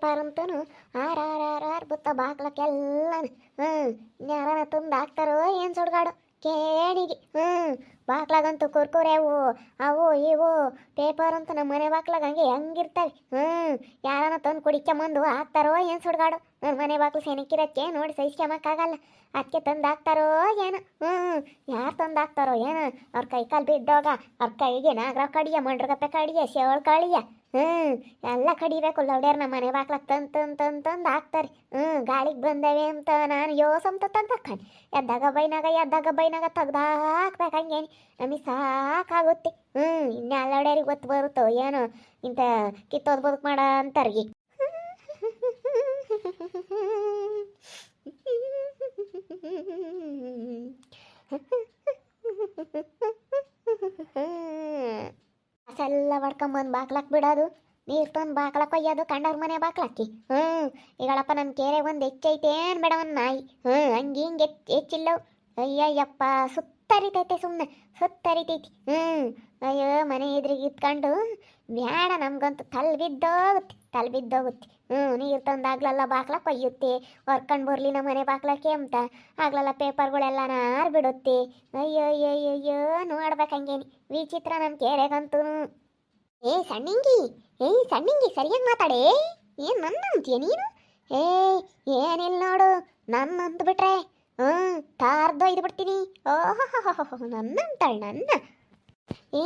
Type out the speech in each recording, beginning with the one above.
Paper ಅಂತನು ಆರ್ ಆರ್ ಆರ್ ಆರ್ ಬುತ್ತ ಬಾಗ್ಲಕ್ಕೆಲ್ಲ ಹ್ಞೂ ಯಾರನ ತಂದು ಹಾಕ್ತಾರೋ ಏನು ಸುಡ್ಗಾಡು? ಕೇಣಿಗೆ ಹ್ಞೂ ಬಾಕ್ಲಾಗಂತೂ ಕುರ್ಕುರೆ ಅವು ಅವು ಇವು, ಪೇಪರ್ ಅಂತ ನಮ್ಮ ಮನೆ ಬಾಕ್ಲಾಗ ಹಂಗೆ ಹೆಂಗಿರ್ತವೆ ಹ್ಞೂ ಯಾರನ ತಂದು ಕುಡಿಕೊಂಬಂದು ಹಾಕ್ತಾರೋ ಏನು ಸುಡ್ಗಾಡು? ನನ್ನ ಮನೆ ಬಾಕ್ಲು ಸೆನಕ್ಕಿರಕ್ಕೆ ನೋಡಿ ಸಹಿಸ್ಕೊಂಬಕ್ಕಾಗಲ್ಲ ಅದಕ್ಕೆ ತಂದು ಹಾಕ್ತಾರೋ ಏನು ಹ್ಞೂ ಯಾರು ತಂದು ಹಾಕ್ತಾರೋ ಏನು, ಅವ್ರ ಕೈ ಕಾಲು ಬಿದ್ದೋಗ, ಅವ್ರ ಕೈಗೆ ನಾಗರ ಕಡಿಯ, ಮಂಡ್ರಗಪ್ಪೆ ಕಡಿಯ, ಶೇವಳ ಕಾಳಿಯ ಹ್ಞೂ ಎಲ್ಲ ಕಡಿಬೇಕು ಲೌಡ್ಯಾರ ನಮ್ಮ ಮನೆ ಬಾಕ್ಲಾಗ ತಂದು ತಂದು ತಂದು ತಂದು ಹಾಕ್ತಾರೆ. ಹ್ಞೂ ಗಾಳಿಗೆ ಬಂದವೆ ಅಂತ ನಾನು ಯೋಸಂತ ತಂದು ಹಾಕಾನೆ ಎದ್ದಾಗ ಬೈನಾಗ ಎದ್ದಾಗ ಬೈನಾಗ ತೆಗ್ದು ಹಾಕ್ಬೇಕು ಹಂಗೇನಿ. ನಮಗೆ ಸಾಕಾಗುತ್ತೆ. ಹ್ಞೂ ಇನ್ನು ಲೌಡ್ಯಾರಿಗೆ ಗೊತ್ತು ಬರುತ್ತೋ ಏನು ಇಂಥ ಕಿತ್ತೋದು ಬದುಕು ಮಾಡ ಅಂತಾರ್ಗಿ ಕಸೆಲ್ಲ ಹೊಡ್ಕೊಂಬಂದು ಬಾಕ್ಲಾಕ್ ಬಿಡೋದು. ನೀರು ತಂದು ಬಾಕ್ಲಕ್ಕೆ ಒಯ್ಯೋದು, ಕಂಡವ್ರ ಮನೆ ಬಾಕ್ಲಾಕಿ ಹ್ಞೂ ಈಗಳಪ್ಪ ನಮ್ಮ ಕೇರೆ ಒಂದು ಹೆಚ್ಚೈತೆ ಏನು ಬೇಡ ಒಂದು ನಾಯಿ. ಹ್ಞೂ ಹಂಗೆ ಹಿಂಗೆ ಹೆಚ್ಚಿಲ್ಲವು ಅಯ್ಯಯ್ಯಪ್ಪ, ಸುತ್ತರಿತೈತೆ ಸುಮ್ಮನೆ ಸುತ್ತರಿತೈತಿ. ಹ್ಞೂ ಅಯ್ಯೋ, ಮನೆ ಎದುರಿಗೆ ಇತ್ಕೊಂಡು ಬ್ಯಾಡ ನಮ್ಗಂತೂ ತಲೆ ಬಿದ್ದೋಗುತ್ತೆ ತಲೆ ಬಿದ್ದೋಗುತ್ತೆ. ಹ್ಞೂ ನೀರು ತಂದಾಗ್ಲೆಲ್ಲ ಬಾಕ್ಲಕ್ಕೆ ಒಯ್ಯುತ್ತೆ ಹೊರ್ಕೊಂಡು ಬರಲಿ ನಮ್ಮ ಮನೆ ಬಾಕ್ಲಕ್ಕೆ ಅಂತ. ಆಗ್ಲೆಲ್ಲ ಪೇಪರ್ಗಳೆಲ್ಲ ನಾರು ಬಿಡುತ್ತೆ. ಅಯ್ಯೋ ಅಯ್ಯೋ ಅಯ್ಯೋ ನೋಡ್ಬೇಕು ಹಂಗೇನಿ. ವಿಚಿತ್ರ ನಮ್ಮ ಕೇರೆಗಂತೂ ಏ ಸಣ್ಣಿಂಗಿ ಏ ಸಣ್ಣಿಂಗಿ ಸರಿಯಾಗಿ ಮಾತಾಡೇ? ಏನು ನನ್ನ ಅಂತೀಯ ನೀನು? ಏ ಏನಿಲ್ಲ ನೋಡು ನನ್ನ ಅಂತ ಬಿಟ್ರೆ ಹ್ಞೂ ಇದು ಬಿಡ್ತೀನಿ ಓಹೋ ನನ್ನ ಅಂತಾಳೆ ನನ್ನ. ಏ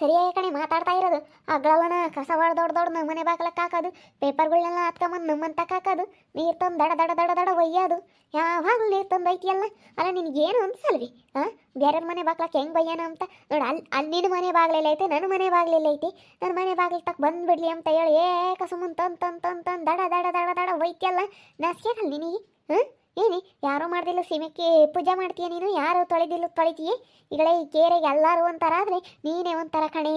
ಸರಿಯಾಗಿ ಕಣೆ ಮಾತಾಡ್ತಾ ಇರೋದು. ಅಗ್ಳವನ ಕಸ ಹೊಡ್ ದೊಡ್ಡ ದೊಡ್ಡ ನಮ್ಮ ಮನೆ ಬಾಗ್ಲಕ್ಕೆ ಹಾಕೋದು. ಪೇಪರ್ಗಳನ್ನೆಲ್ಲ ಹತ್ಕೊಂಬಂದು ನಮ್ಮಂತ ಹಾಕೋದು. ನೀರು ತಂದು ದಡ ದಡ ದಡ ದಡ ಒಯ್ಯೋದು. ಯಾವಾಗಲೂ ನೀರು ತಂದು ಐತಿಯಲ್ಲ ಅಲ್ಲ, ನಿನಗೇನು ಅನ್ಸಲ್ವಿ? ಹಾಂ ಬೇರೆ ಮನೆ ಬಾಗ್ಲಕ್ಕೆ ಹೆಂಗೆ ಬಯ್ಯಾನ ಅಂತ? ನೋಡಿ ಅಲ್ಲಿ ಅಲ್ಲಿ ಮನೆ ಬಾಗ್ಲೆಲ್ಲ ಐತೆ ನನ್ನ ಮನೆ ಬಾಗ್ಲೆಲ್ಲ ಐತಿ. ನನ್ನ ಮನೆ ಬಾಗಿಲು ತಕ್ಕ ಬಂದುಬಿಡ್ಲಿ ಅಂತ ಹೇಳಿ ಏ ಕಸ ತಂದು ದಡ ದಡ ದಡ ದಡ ಒಯ್ತಿಯಲ್ಲ? ನಸ್ಕೇನಲ್ಲ ನಿನಗೆ ಹಾಂ? ಏನಿ, ಯಾರು ಮಾಡ್ದಿಲ್ಲ ಸೀಮೆಕ್ಕೆ ಪೂಜೆ ಮಾಡ್ತೀಯ ನೀನು? ಯಾರು ತೊಳೆದಿಲ್ಲ, ತೊಳಿತೀಯ? ಈಗಲೇ ಈ ಕೇರೆಗೆ ಎಲ್ಲರೂ ಒಂಥರ ಆದರೆ ನೀನೇ ಒಂಥರ ಕಣೆ.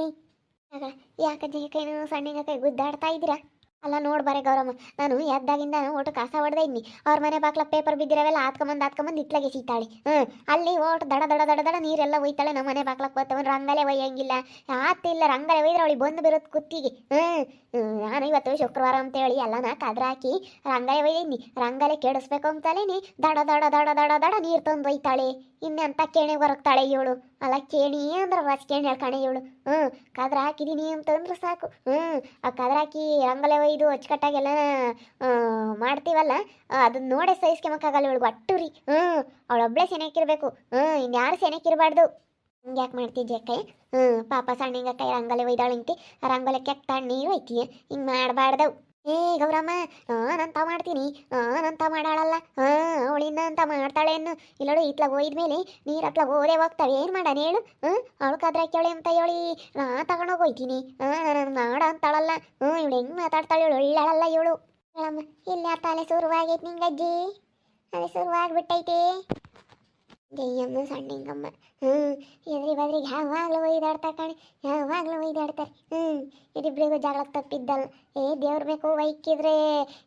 ಯಾಕೆ ಕೈನು ಸಣ್ಣ ಕೈ ಗುದ್ದಾಡ್ತಾ ಇದ್ದೀರಾ? ಅಲ್ಲ ನೋಡ್ಬಾರೆ ಗೌರಮ್ಮ, ನಾನು ಎದ್ದಾಗಿಂದ ಒಟ್ಟು ಕಸ ಹೊಡೆದೇ ಇದ್ನಿ. ಅವ್ರ ಮನೆ ಬಾಕ್ಲ ಪೇಪರ್ ಬಿದ್ದಿರವೆಲ್ಲ ಹಾತ್ಕೊಂಬಂದು ಹಾತ್ಕೊಂಬಂದು ಇತ್ಲಾಗೆ ಸೀತಾಳೆ. ಹ್ಞೂ ಅಲ್ಲಿ ಓಟ್ ದಡ ದಡ ದಡ ದಡ ನೀರೆಲ್ಲ ಒಯ್ತಾಳೆ ನಮ್ಮ ಮನೆ ಬಾಕ್ಲಕ್ಕೆ ಬರ್ತಾವೆ ರಂಗಲೆ ಒಯ್ಯಂಗಿಲ್ಲ. ಆತಿಲ್ಲ ರಂಗಲೆ ಒಯ್ದ್ರೆ ಅವಳಿಗೆ ಬಂದು ಬಿರೋದು ಕುತ್ತಿಗೆ. ಹ್ಞೂ ನಾನು ಇವತ್ತು ಶುಕ್ರವಾರ ಅಂತೇಳಿ ಎಲ್ಲ ನಾ ಕದ್ರ ಹಾಕಿ ರಂಗಲೆ ಒಯ್ದಿನಿ ರಂಗಲೆ ಕೆಡಿಸ್ಬೇಕು ಅಂತಲೇನಿ ದಡ ದಡ ದಡ ದಡ ದಡ ನೀರು ತಂದು ಒಯ್ತಾಳೆ. ಇನ್ನೆಂತ ಕೇಣಿ ಬರಕ್ತಾಳೆ ಇವಳು? ಅಲ್ಲ ಕೇಣಿ ಅಂದ್ರೆ ರಸ್ ಕೇಣಿ ಹೇಳ್ಕಣೆ ಇವಳು. ಹ್ಞೂ ಕದ್ರ ಹಾಕಿದೀನಿ ಅಂತಂದ್ರೆ ಸಾಕು. ಹ್ಞೂ ಆ ಕದ್ರ ಹಾಕಿ ರಂಗೋಲೆ ಒಯ್ದು ಅಚ್ಚುಕಟ್ಟಾಗೆಲ್ಲ ಮಾಡ್ತೀವಲ್ಲ ಅದನ್ನ ನೋಡೇ ಸಹಿಸ್ಕೊಂಬಕ್ಕಾಗಲ್ಲ ಒಟ್ಟು ರೀ. ಹ್ಞೂ ಅವಳೊಬ್ಳೆ ಸೆನೆಕಿರ್ಬೇಕು ಹ್ಞೂ ಇನ್ಯಾರು ಸೆನೆಕಿರಬಾರ್ದು ಹಿಂಗೆ ಯಾಕೆ ಮಾಡ್ತಿದ್ದೆ ಕೈ ಹ್ಞೂ ಪಾಪ ಸಣ್ಣಿಂಗ ಕೈ ರಂಗೋಲೆ ಒಯ್ದಾಳಂತಿ ಆ ರಂಗೋಲಿ ಕೆಕ್ ನೀರು ಐತಿ. ಹಿಂಗೆ ಮಾಡಬಾರ್ದವು. ಏ ಗೌರಮ್ಮ, ನಾನಂತ ಮಾಡ್ತೀನಿ. ನಾನು ತಾ ಹಾಂ ಅವಳಿಂದ ಮಾಡ್ತಾಳೆ ಮಾಡ್ತಾಳೇನು ಇಲ್ಲೋಡು, ಇತ್ಲಾಗ ಒಯ್ದ್ಮೇಲೆ ನೀರು ಹತ್ಲಾಗ ಓದೇ ಹೋಗ್ತಾಳೆ. ಏನು ಮಾಡಣ ಹೇಳು? ಹ್ಞೂ ಕದ್ರ ಕೇಳಿ ಅಂತ ಹೇಳಿ. ನಾ ತಗೊಂಡೋಗಿ ಹೋಯ್ತೀನಿ ಹಾಂ ನಾನು ಮಾಡ ಅಂತಾಳಲ್ಲ. ಹ್ಞೂ ಇವಳು ಹೆಂಗೆ ಮಾತಾಡ್ತಾಳೆ ಇವಳು ಒಳ್ಳೆಳಲ್ಲ ಇವಳು. ಹೇಳಮ್ಮ, ಇಲ್ಲ ತಲೆ ಶುರುವಾಗೈತೆ ನಿಂಗಜ್ಜಿ ಅದೇ ಶುರುವಾಗ್ಬಿಟ್ಟೈತೆ. ಜಯ್ಯಮ್ಮ ಸಣ್ಣಿಂಗಮ್ಮ. ಹ್ಞೂ ಎದ್ರಿ ಬದ್ರಿಗೆ ಯಾವಾಗಲೂ ಒಯ್ದಾಡ್ತಾ ಕಣೆ. ಯಾವಾಗಲೂ ಒಯ್ದಾಡ್ತಾರೆ ಹ್ಞೂ ಇದಿಬ್ರಿಗೂ ಜಗಳ ತಪ್ಪಿದ್ದಲ್ಲ. ಏ, ದೇವ್ರ ಬೇಕು ಇಕ್ಕಿದ್ರೆ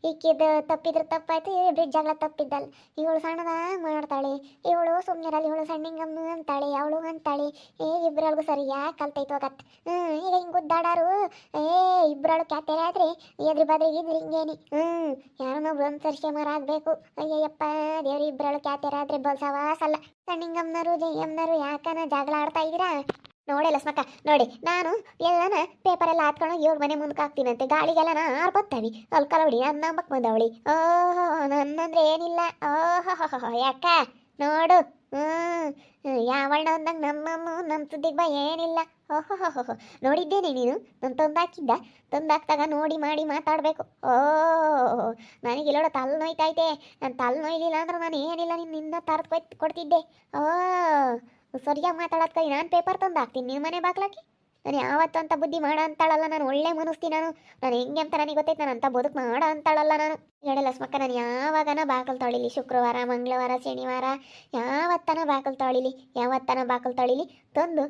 ಇಕ್ಕಿದ ತಪ್ಪಿದ್ರೆ ತಪ್ಪಾಯ್ತು ಬ್ರಿಡ್ಜ್ ಜಗಳ ತಪ್ಪಿದ್ದಲ್ಲ ಇವಳು ಸಣ್ಣದ ಮಾಡ್ತಾಳೆ. ಇವಳು ಸುಮ್ಮನಿರಲ್ಲ ಇವಳು ಸಣ್ಣಿಂಗಮ್ಮ ಅಂತಾಳೆ, ಅವಳು ಅಂತಾಳೆ. ಏ ಇಬ್ಬರೊಳಗೂ ಸರಿ ಯಾಕೆ ಕಲ್ತೈತು ಹೋಗತ್ ಹ್ಞೂ ಈಗ ಹಿಂಗೆ ಗುದ್ದಾಡಾರು ಏ ಇಬ್ಬರೊಳಗೆ ಕ್ಯಾತೆರೆ ಆದ್ರೆ ಎದ್ರಿ ಬದ್ರಿಗೆ ಇದ್ರಿ ಹಿಂಗೇನಿ. ಹ್ಞೂ ಯಾರನ್ನೊಬ್ರು ಒಂದು ಮರ ಆಗಬೇಕು. ಅಯ್ಯಯ್ಯಪ್ಪ, ದೇವ್ರ ಇಬ್ಬರೊಳಗೆ ಕ್ಯಾತೆರೆ ಆದ್ರೆ ಬಲ್ಸವಾಸಲ್ಲ ಸಣ್ಣಿಂಗಮ್ಮನರು ಜಯಮ್ಮನರು ಯಾಕನ ಜಗಳ ಆಡ್ತಾ ಇದ್ದೀರಾ? ನೋಡಿ ಲಸ್ಮಕ್ಕ ನೋಡಿ, ನಾನು ಎಲ್ಲನ ಪೇಪರ್ ಎಲ್ಲ ಹಾತ್ಕೊಂಡು ಇವ್ರ ಮನೆ ಮುಂದಕ್ಕೆ ಹಾಕ್ತೀನಂತೆ. ಗಾಳಿಗೆಲ್ಲ ನಾ ಆರ್ ಬತ್ತಾವಿ ಅಲ್ಲಿ ಕಲವಡಿ ನನ್ನ ಮಕ್ ಬಂದವಳಿ. ಓಹೋ, ನನ್ನಂದ್ರೆ ಏನಿಲ್ಲ. ಓಹೋ ಯಾಕ? ನೋಡು. ಹ್ಞೂ ಯಾವಣ್ಣ ಅಂದಂಗೆ ನಮ್ಮಮ್ಮ ನಮ್ಮ ಸುದ್ದಿಗೆ ಬಾ, ಏನಿಲ್ಲ. ಓಹೋ ನೋಡಿದ್ದೇನೆ ನೀನು? ನಾನು ತಂದಾಕಿದ್ದ? ತಂದಾಕ್ದಾಗ ನೋಡಿ, ಮಾಡಿ ಮಾತಾಡಬೇಕು. ಓ ನನಗೆ ಇಲ್ಲೋಡ ತಲೆ ನೋಯ್ತೈತೆ ನಾನು ತಲೆ ನೋಯ್ಲಿಲ್ಲ ಅಂದ್ರೆ ನಾನು ಏನಿಲ್ಲ ನಿನ್ನಿಂದ ತರ್ದು ಕೊಡ್ತಿದ್ದೆ. ಓ ಸರಿಯಾಗಿ ಮಾತಾಡೋದ್ ಕೈ ನಾನು ಪೇಪರ್ ತಂದು ಹಾಕ್ತೀನಿ. ನಿಮ್ಮ ಮನೆ ಬಾಗ್ಲಾಕಿ ನಾನು ಯಾವತ್ತು ಅಂತ ಬುದ್ಧಿ ಮಾಡ ಅಂತಾಳಲ್ಲ ನಾನು. ಒಳ್ಳೆ ಮನಸ್ತಿ ನಾನು. ನಾನು ಹೆಂಗೆ ಅಂತ ನನಗೆ ಗೊತ್ತೈತೆ. ನಾನು ಅಂತ ಬದುಕು ಮಾಡ ಅಂತಾಳಲ್ಲ ನಾನು. ಹೇಳಲ್ಲ ಸ್ಮಕ್ಕ, ನಾನು ಯಾವಾಗನ ಬಾಕಲ್ ತೊಳಿಲಿ? ಶುಕ್ರವಾರ, ಮಂಗಳವಾರ, ಶನಿವಾರ, ಯಾವತ್ತನ ಬಾಕಲ್ ತೊಳಿಲಿ? ಯಾವತ್ತನ ಬಾಕಲ್ ತೊಳಿಲಿ? ತಂದು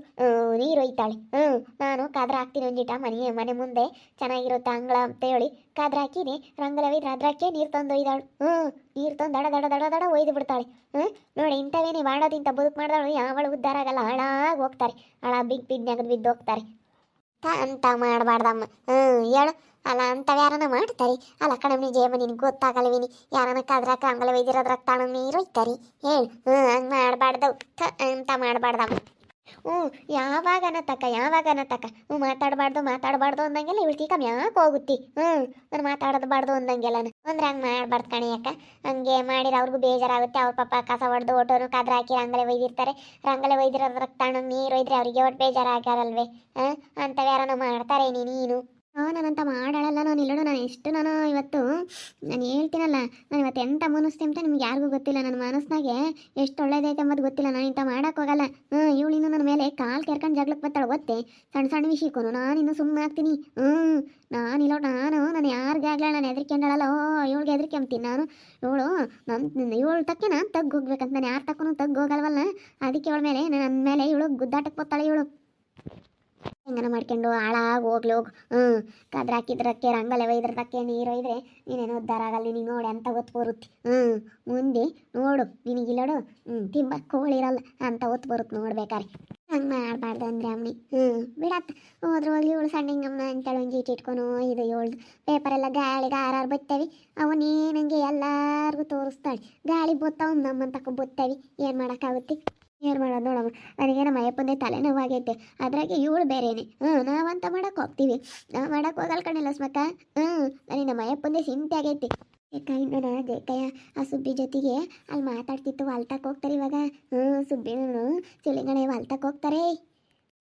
ನೀರು ಒಯ್ತಾಳೆ. ಹ್ಞೂ, ನಾನು ಕಾದ್ರೆ ಹಾಕ್ತೀನಿ ಒಂದಿಟ. ಮನೆ ಮನೆ ಮುಂದೆ ಚೆನ್ನಾಗಿರುತ್ತೆ ಅಂಗಳ ಅಂತ ಹೇಳಿ ಕಾದ್ರ ಹಾಕಿನಿ ರಂಗಲ ಒಯ್ದು ಅದ್ರಾಕೆ ನೀರು ತಂದು ಒಯ್ದಾಳು ಹ್ಞೂ ನೀರು ತಂದು ದಡ ದಡ ದಡ ದಡ ಒಯ್ದು ಬಿಡ್ತಾಳೆ. ಹ್ಞೂ ನೋಡಿ ಇಂಥವೇನೆ ಮಾಡೋದಿಂತ ಬದುಕು ಮಾಡಿದವಳು, ಯಾವಳು ಉದ್ಧಾರ ಆಗಲ್ಲ, ಹಾಳಾಗಿ ಹೋಗ್ತಾರೆ. ಹಾಳ ಬಿಗ್ ಬಿದ್ನ್ಯಾಗದು ಬಿದ್ದು ಹೋಗ್ತಾರೆ. ಅಂತ ಮಾಡಬಾರ್ದಮ್ಮ. ಹ್ಞೂ ಹೇಳು. ಅಲ್ಲ ಅಂಥವು ಯಾರನ್ನ ಮಾಡ್ತಾರೆ? ಅಲ್ಲ, ಕಣಮ್ನಿ, ಜೇಬ ನಿನಗೆ ಗೊತ್ತಾಗಲ್ವಿನಿ? ಯಾರನ್ನ ಕದ್ರಾಕ ಅಂಗಲ ಒಯ್ದಿರೋದ್ರಾಗ ನೀರು ಇರೋಯ್ತಾರಿ? ಹೇಳು. ಹ್ಞೂ ಹಂಗೆ ಮಾಡಬಾರ್ದು ಅಂತ ಮಾಡಬಾರ್ದಮ್ಮ. ಹ್ಞೂ ಯಾವಾಗ ಅನ್ನತಕ್ಕ ಯಾವಾಗ ಅನ್ನತಕ್ಕ ಹ್ಞೂ, ಮಾತಾಡಬಾರ್ದು ಮಾತಾಡಬಾರ್ದು ಅಂದಂಗೆಲ್ಲ ಇವಳು ಕಮ್ಮಿ ಯಾಕೆ ಹೋಗುತ್ತಿ. ಹ್ಞೂ ನಾನು ಮಾತಾಡಬಾರ್ದು ಅಂದಂಗೆಲ್ಲ ಅಂದ್ರೆ ಹಂಗೆ ಮಾಡಬಾರ್ದು ಕಣಿ ಅಕ್ಕ. ಹಂಗೆ ಮಾಡಿರ ಅವ್ರಿಗೂ ಬೇಜಾರಾಗುತ್ತೆ. ಅವ್ರ ಪಾಪ ಕಸ ಹೊಡೆದು ಓಟೋನು ಕಾದ್ರೆ ಹಾಕಿ ರಂಗಲೆ ಒಯ್ದಿರ್ತಾರೆ. ರಂಗಲೆ ಒಯ್ದಿರೋದ್ರಾಗ ತಣ್ಣಗೆ ನೀರು ಒಯ್ದ್ರೆ ಅವರಿಗೆ ಒಟ್ಟು ಬೇಜಾರಾಗಾರಲ್ವೇ ಹಾಂ ಅಂಥವು ಯಾರಾನ ಮಾಡ್ತಾರೆ ನೀನು. ಹಾಂ, ನಾನಂತ ಮಾಡಾಳಲ್ಲ ನಾನು. ಇಲ್ಲೋಡು ನಾನು ಎಷ್ಟು ನಾನು ಇವತ್ತು? ನಾನು ಹೇಳ್ತೀನಲ್ಲ, ನಾನು ಇವತ್ತು ಎಂತ ಮನಸ್ಸು ಅಂತ ನಿಮ್ಗೆ ಯಾರಿಗೂ ಗೊತ್ತಿಲ್ಲ. ನನ್ನ ಮನಸ್ಸಿನಾಗೆ ಎಷ್ಟು ಒಳ್ಳೇದೈತೆ ಅಂಬದು ಗೊತ್ತಿಲ್ಲ. ನಾನು ಇಂಥ ಮಾಡೋಕ್ಕೋಗಲ್ಲ ಹ್ಞೂ ಇವಳಿನ್ನು ನನ್ನ ಮೇಲೆ ಕಾಲು ಕೆರ್ಕೊಂಡು ಜಗ್ಲಕ್ಕೆ ಬರ್ತಾಳೆ, ಗೊತ್ತೇ? ಸಣ್ಣ ಸಣ್ಣ ವಿಷಯಕ್ಕೂ ನಾನು ಇನ್ನು ಸುಮ್ಮನೆ ಆಗ್ತೀನಿ. ಹ್ಞೂ ನಾನು ಇಲ್ಲೋ, ನಾನು ನಾನು ಯಾರಿಗೆ ಆಗಲ್ಲ ನಾನು ಹೆದರ್ಕೊಂಡಳಲ್ಲ ಓ ಇವಳಿಗೆ ಹೆದರ್ಕೊಂತೀನಿ ನಾನು. ಇವಳು ನನ್ನ ಇವಳು ತಕ್ಕೆ ನಾನು ತಗ್ಗಿ ಹೋಗ್ಬೇಕಂತ. ನಾನು ಯಾರು ತಕ್ಕೂ ತಗ್ಗಿ ಹೋಗಲ್ವಲ್ಲ? ಅದಕ್ಕೆ ಇವಳ ಮೇಲೆ ನನ್ನ ಮೇಲೆ ಇವಳು ಗುದ್ದಾಟಕ್ಕೆ ಬರ್ತಾಳೆ ಇವಳು. ಹೆಂಗನ ಮಾಡ್ಕೊಂಡು ಹಾಳಾಗಿ ಹೋಗ್ಲಿ, ಹೋಗು. ಹ್ಞೂ ಕದ್ರ ಹಾಕಿದ್ರಕ್ಕೆ, ರಂಗಲೆ ಒಯ್ದ್ರದಕ್ಕೆ ನೀರು ಒಯ್ದ್ರೆ ನೀನೇನು ಉದ್ದಾರ ಆಗಲ್ಲ, ನೀನು ನೋಡಿ ಅಂತ ಹೊತ್ತು ಬರುತ್ತೆ. ಹ್ಞೂ ಮುಂದೆ ನೋಡು ನಿನಗಿಲ್ಲೋಡು ಹ್ಞೂ ತಿಂಬ ಕೋಳಿ ಇರಲ್ಲ ಅಂತ ಹೊತ್ತು ಬರುತ್ತೆ ನೋಡ್ಬೇಕಾರೆ ಹಂಗೆ ಮಾಡಬಾರ್ದು ಅಂದ್ರೆ ಅಮ್ಮನಿ ಹ್ಞೂ ಬಿಡತ್ತ ಹೋದ್ರೆ ಹೋಗ್ಲಿ, ಇವಳು ಸಣ್ಣ ಹಿಂಗಮ್ಮನ ಅಂತೇಳಿ ಒಂದು ಚೀಟಿ ಇಟ್ಕೊನು, ಇದು ಇವಳ್ದು ಪೇಪರೆಲ್ಲ ಗಾಳಿಗೆ ಆರಾರು ಬತ್ತವಿ. ಅವನೇನಂಗೆ ಎಲ್ಲಾರ್ಗೂ ತೋರಿಸ್ತಾಳೆ. ಗಾಳಿ ಬತ್ತವ್ ನಮ್ಮಂತಕ್ಕ ತಕ ಬತ್ತವಿ. ಏನು ಮಾಡೋಕ್ಕಾಗುತ್ತೆ? ಏನು ಮಾಡೋದು ನೋಡಮ್ಮ? ನನಗೆ ನಮ್ಮ ಅಯ್ಯಪ್ಪಂದೇ ತಲೆನೋವಾಗೈತೆ ಅದ್ರಾಗೆ ಇವಳು ಬೇರೆನೆ. ಹ್ಞೂ ನಾವಂತ ಮಾಡಕ್ಕೆ ಹೋಗ್ತೀವಿ. ನಾವು ಮಾಡಕ್ಕೆ ಹೋಗಲ್ಲ ಕಣಿಲ್ಲ ಸ್ಮಕ ಹ್ಞೂ ನನಗೆ ನಮ್ಮ ಅಯ್ಯಪ್ಪಂದೇ ಸಿಂತೆ ಆಗೈತಿ. ಏಕ ನೋಡೋಣ ಜೇಕಯ್ಯ, ಆ ಸುಬ್ಬಿ ಜೊತೆಗೆ ಅಲ್ಲಿ ಮಾತಾಡ್ತಿತ್ತು ಹೊಲ್ತಕ್ಕೆ ಹೋಗ್ತಾರೆ ಇವಾಗ. ಹ್ಞೂ ಸುಬ್ಬಿನೂ ಚಿಲಿಗಣೆ ಹೊಲ್ತಕ್ಕೆ ಹೋಗ್ತಾರೆ.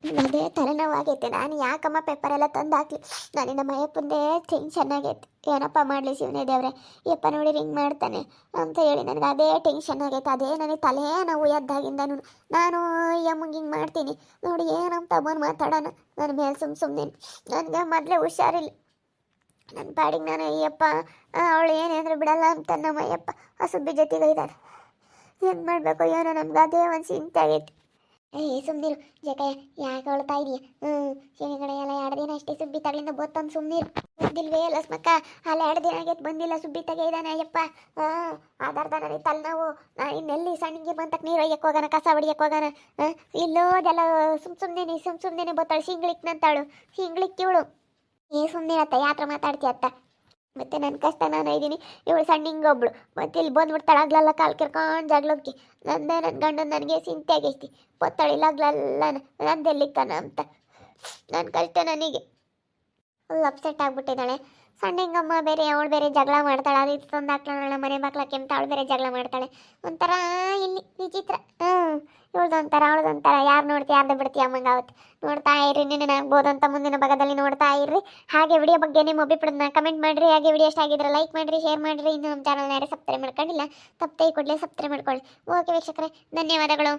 ಅದೇ ತಲೆನೋವಾಗೈತೆ. ನಾನು ಯಾಕಮ್ಮ ಪೇಪರ್ ಎಲ್ಲ ತಂದು ಹಾಕ್ಲಿ ನನಗೆ ನಮ್ಮ ಅಯ್ಯಪ್ಪಂದೇ ಟೆನ್ಷನ್ ಆಗೈತೆ. ಏನಪ್ಪ ಮಾಡಲಿ ಶಿವನೇ ದೇವ್ರೆ ಯಪ್ಪ ನೋಡಿ ರಿಂಗ್ ಮಾಡ್ತಾನೆ ಅಂತ ಹೇಳಿ ನನಗೆ ಅದೇ ಟೆನ್ಷನ್ ಆಗೈತೆ. ಅದೇ ನನಗೆ ತಲೆ ನೋವು ಎದ್ದಾಗಿಂದನು. ನಾನು ಯಮ್ಮಂಗೆ ಹಿಂಗೆ ಮಾಡ್ತೀನಿ. ನೋಡಿ ಏನಂತ ಬಂದು ಮಾತಾಡೋಣ ನನ್ನ ಮೇಲೆ ಸುಮ್ಮ ಸುಮ್ಮನೆ ನನಗೆ ಮೊದಲೇ ಹುಷಾರಿಲ್ಲ. ನನ್ನ ಪಾಡಿಗೆ ನಾನು ಅಯ್ಯಪ್ಪ, ಅವಳು ಏನೇಂದ್ರೆ ಬಿಡಲ್ಲ ಅಂತ ನಮ್ಮ ಅಯ್ಯಪ್ಪ ಆ ಸುಬ್ಬಿ ಜೊತೆಗೆ ಇದ್ದಾರೆ. ಏನು ಮಾಡಬೇಕು? ಏನೋ ನಮ್ಗೆ ಅದೇ ಒಂದು ಚಿಂತೆ ಆಗೈತೆ. ಏ ಸುಮ್ಮನಿರು ಜಕಯ್ಯ ಯಾಕೆ ಅಳ್ತಾ ಇದೀಯ? ಹ್ಞೂ ಶನಿಗಡೆ ಎಲ್ಲ ಎರಡು ದಿನ ಅಷ್ಟೇ ಸುಬ್ಬಿ ತಗಲಿಂದ ಬೊತ್ತಂದು ಸುಮ್ಮನಿರು ಬಂದಿಲ್ವೇ ಲಸ್ಮಕ್ಕ ಅಲ್ಲ ಎರಡು ದಿನ ಆಗೈತೆ ಬಂದಿಲ್ಲ ಸುಬ್ಬಿ ತಗೆ ಇದ್ದಾನೆ ಅಯ್ಯಪ್ಪ. ಹಾಂ ಆಧಾರದ ನನಗೆ ತಲೆನೋವು. ನಾ ಇನ್ನೆಲ್ಲಿ ಸಣ್ಣಗೆ ಬಂತಕ್ಕೆ ನೀರು ಒಯ್ಯಕ್ಕೆ ಹೋಗೋಣ ಕಸ ಹೊಡಿಯಕ್ಕೆ ಹೋಗೋಣ ಹಾಂ ಇಲ್ಲೋದೆಲ್ಲ ಸುಮ್ ಸುಮ್ಮನೆ ಸುಮ್ ಸುಮ್ಮನೆ ಬತ್ತಾಳು. ಶಿಂಗ್ಳಿಕ್ನಂತಾಳು ಶಿಂಗ್ಳಿಕ್ ಇವಳು. ಏ ಸುಮ್ಮನೆ ಅತ್ತ ಯಾತ್ರ ಮಾತಾಡ್ತಿ ಅತ್ತ? ಮತ್ತೆ ನನ್ನ ಕಷ್ಟ ನಾನು ಇದ್ದೀನಿ ಇವಳು ಸಣ್ಣ ಹಿಂಗೊಬ್ಳು ಮತ್ತೆ ಇಲ್ಲಿ ಬಂದ್ಬಿಟ್ಟು ಆಗ್ಲಲ್ಲ ಕಾಲು ಕೆರ್ಕೊಂಡು ಜಾಗ್ಲೋಕಿ ನಂದೇ ನನ್ನ ಗಂಡನ ನನಗೆ ಚಿಂತೆ ಆಗೈತಿ ಬತ್ತಾಳಿಲ್ಲ ಆಗ್ಲಲ್ಲ ನಂದೆಲ್ಲಿಕ್ಕನ ಅಂತ. ನನ್ನ ಕಷ್ಟ ನನಗೆ. ಫುಲ್ ಅಪ್ಸೆಟ್ ಆಗ್ಬಿಟ್ಟಿದ್ದಾಳೆ. ಸಣ್ಣ ಹಿಂಗಮ್ಮ ಬೇರೆ ಅವಳು ಬೇರೆ ಜಗಳ ಮಾಡ್ತಾಳೆ, ಅದು ಇದು ತಂದು ಮನೆ ಬಾಕ್ಲ ಕೆಂತ ಅವಳು ಬೇರೆ ಜಗಳ ಮಾಡ್ತಾಳೆ. ಒಂಥರ ಇಲ್ಲಿ ವಿಚಿತ್ರ. ಹ್ಞೂ ಇವಳ್ದು ಒಂಥರ, ಅವಳದು ಒಂಥರ. ಯಾರು ನೋಡ್ತೀಯ ಯಾರ್ದು ಬಿಡ್ತೀಯ ಅಮ್ಮಂಗೆ ಆವತ್ತು ನೋಡ್ತಾ ಇರ್ರಿ, ನಿನ್ನೆ ಬೋದು ಅಂತ ಮುಂದಿನ ಭಾಗದಲ್ಲಿ ನೋಡ್ತಾ ಇರ್ರಿ. ಹಾಗೆ ವಿಡಿಯೋ ಬಗ್ಗೆ ನಿಮ್ಮ ಅಭಿಪ್ರಾಯನ ಕಮೆಂಟ್ ಮಾಡಿರಿ. ಹಾಗೆ ವಿಡಿಯೋ ಆಗಿದ್ರೆ ಲೈಕ್ ಮಾಡಿರಿ ಶೇರ್ ಮಾಡಿರಿ. ಇನ್ನು ನಮ್ಮ ಚಾನಲ್ನ ಯಾರು ಸಬ್ಸ್ಕ್ರೈಬ್ ಮಾಡ್ಕೊಂಡಿಲ್ಲ ತಪ್ಪೇ ಕೂಡಲೇ ಸಬ್ಸ್ಕ್ರೈಬ್ ಮಾಡ್ಕೊಳ್ಳಿ. ಓಕೆ ವೀಕ್ಷಕರೇ, ಧನ್ಯವಾದಗಳು.